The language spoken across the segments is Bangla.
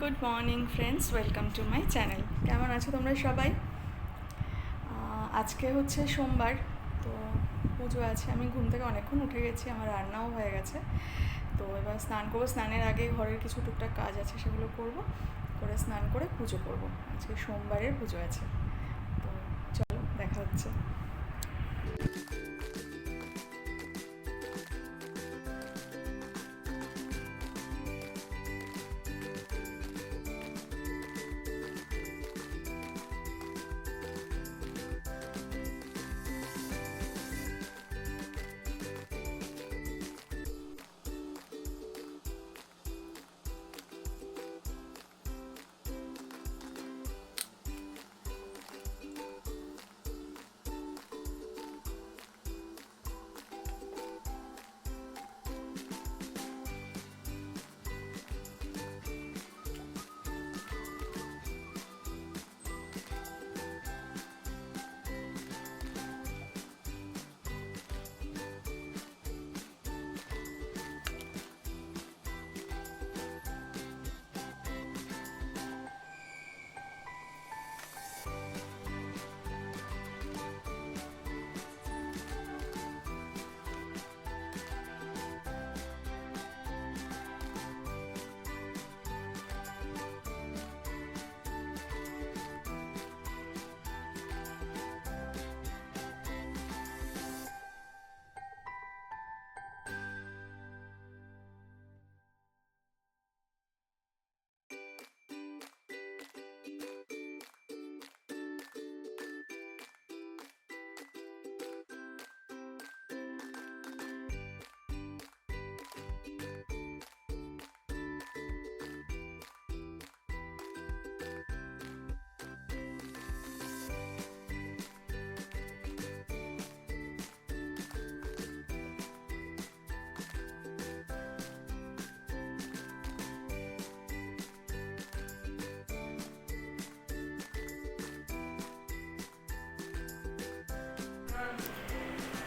Good morning friends welcome to my channel কেমন আছো তোমরা সবাই? আজকে হচ্ছে সোমবার, তো পুজো আছে। আমি ঘুম থেকে অনেকক্ষণ উঠে গেছি, আমার রান্নাও হয়ে গেছে। তো এবার স্নান করব। স্নানের আগে ঘরের কিছু টুকটাক কাজ আছে, সেগুলো করব। করে স্নান করে পুজো করব। আজকে সোমবারের পুজো আছে। তো চলো, দেখা হচ্ছে।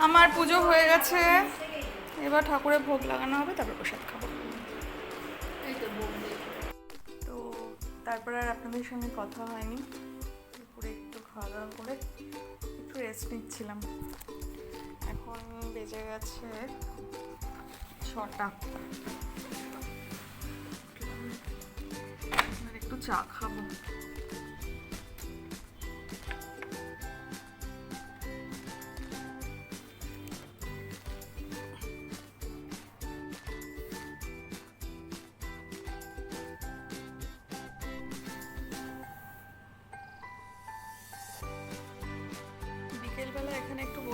আমার পুজো হয়ে গেছে। এবার ঠাকুরের ভোগ লাগানো হবে তারপর প্রসাদ খাব। তো তারপর আর আপনাদের সঙ্গে কথা হয়নি। দুপুরে একটু খাওয়া দাওয়া করে একটু রেস্ট নিচ্ছিলাম। এখন বেজে গেছে ছটা। একটু চা খাব।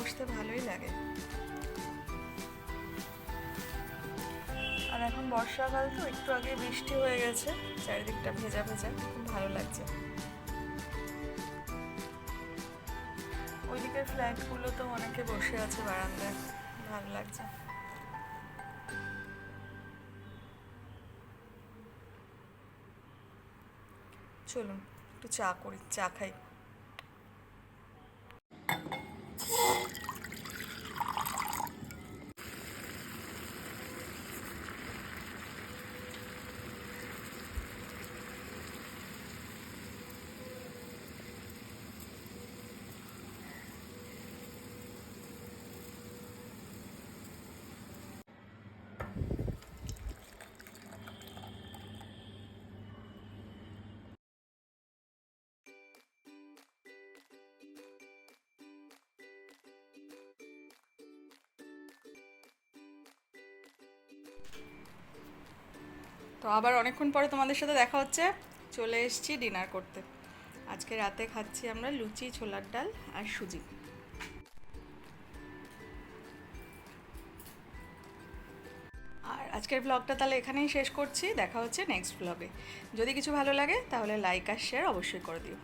বসতে ভালোই লাগে। আর এখন বর্ষাকাল তো, একটু আগে বৃষ্টি হয়ে গেছে, চারিদিকটা ভেজা ভেজা, খুব ভালো লাগছে। ওইদিকের ফ্ল্যাটগুলো তো অনেকে বসে আছে বারান্দায়, ভালো লাগছে। চলুন, একটু চা করি, চা খাই। তো আবার অনেকক্ষণ পরে তোমাদের সাথে দেখা হচ্ছে। চলে এসেছি ডিনার করতে। আজকে রাতে খাচ্ছি আমরা লুচি, ছোলার ডাল আর সুজি। আর আজকের ব্লগটা তাহলে এখানেই শেষ করছি। দেখা হচ্ছে নেক্সট ব্লগে যদি কিছু ভালো লাগে তাহলে লাইক আর শেয়ার অবশ্যই করে দিও।